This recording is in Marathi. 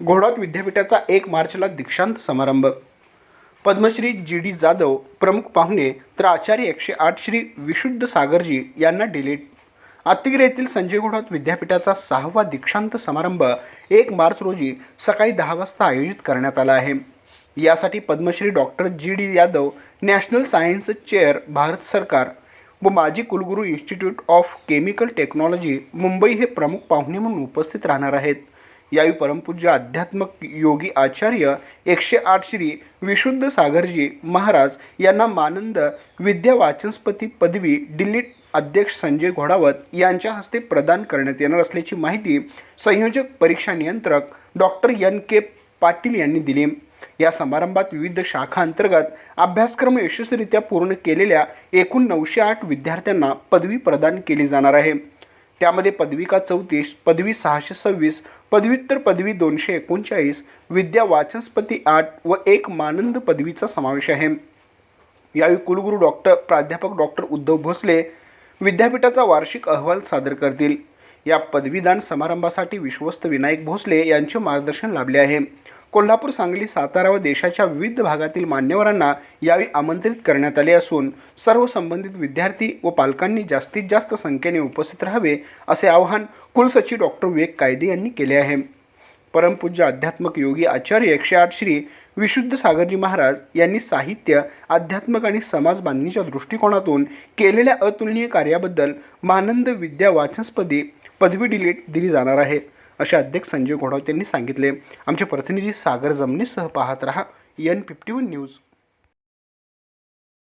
घोडावत विद्यापीठाचा एक मार्चला दीक्षांत समारंभ. पद्मश्री जी डी जाधव प्रमुख पाहुणे तर आचार्य एकशे आठ श्री विशुद्ध सागरजी यांना डिलीट. आत्तिगिरे येथील संजय घोडावत विद्यापीठाचा सहावा दीक्षांत समारंभ एक मार्च रोजी सकाळी दहा वाजता आयोजित करण्यात आला आहे. यासाठी Padmashri doctor G D Yadav national science chair Bharat सरकार व माजी कुलगुरू institute of chemical technology Mumbai हे प्रमुख पाहुणे म्हणून उपस्थित राहणार आहेत. यावेळी परमपूज्य आध्यात्मक योगी आचार्य एकशे आठ श्री विशुद्ध सागरजी महाराज यांना मानंद विद्या वाचनस्पती पदवी दिल्ली अध्यक्ष संजय घोडावत यांच्या हस्ते प्रदान करण्यात येणार असल्याची माहिती संयोजक परीक्षा नियंत्रक डॉक्टर एन के पाटील यांनी दिली. या समारंभात विविध शाखांतर्गत अभ्यासक्रम यशस्वीरित्या पूर्ण केलेल्या एकूण नऊशे आठ विद्यार्थ्यांना पदवी प्रदान केली जाणार आहे. त्यामध्ये पदविका चौतीस पदवी सहाशे सव्वीस पदव्युत्तर पदवी दोनशे एकोणचाळीस विद्या वाचस्पती आठ व एक मानंद पदवीचा समावेश आहे. यावेळी कुलगुरू डॉक्टर प्राध्यापक डॉक्टर उद्धव भोसले विद्यापीठाचा वार्षिक अहवाल सादर करतील. या पदवीदान समारंभासाठी विश्वस्त विनायक भोसले यांचे मार्गदर्शन लाभले आहे. कोल्हापूर सांगली सातारा व देशाच्या विविध भागातील मान्यवरांना यावेळी आमंत्रित करण्यात आले असून सर्व संबंधित विद्यार्थी व पालकांनी जास्तीत जास्त संख्येने उपस्थित राहावे असे आवाहन कुलसचिव डॉक्टर विवेक कायदे यांनी केले आहे. परमपूज्य अध्यात्मक योगी आचार्य एकशे आठ श्री विशुद्ध सागरजी महाराज यांनी साहित्य अध्यात्मक आणि समाज बांधणीच्या दृष्टिकोनातून केलेल्या अतुलनीय कार्याबद्दल मानंद विद्या वाचस्पदी पदवी डिलीट दिली जाणार आहे. असे अध्यक्ष संजय घोडावत यांनी सांगितले. आमचे प्रतिनिधी सागर जमनीसह पाहत रहा. N fifty one news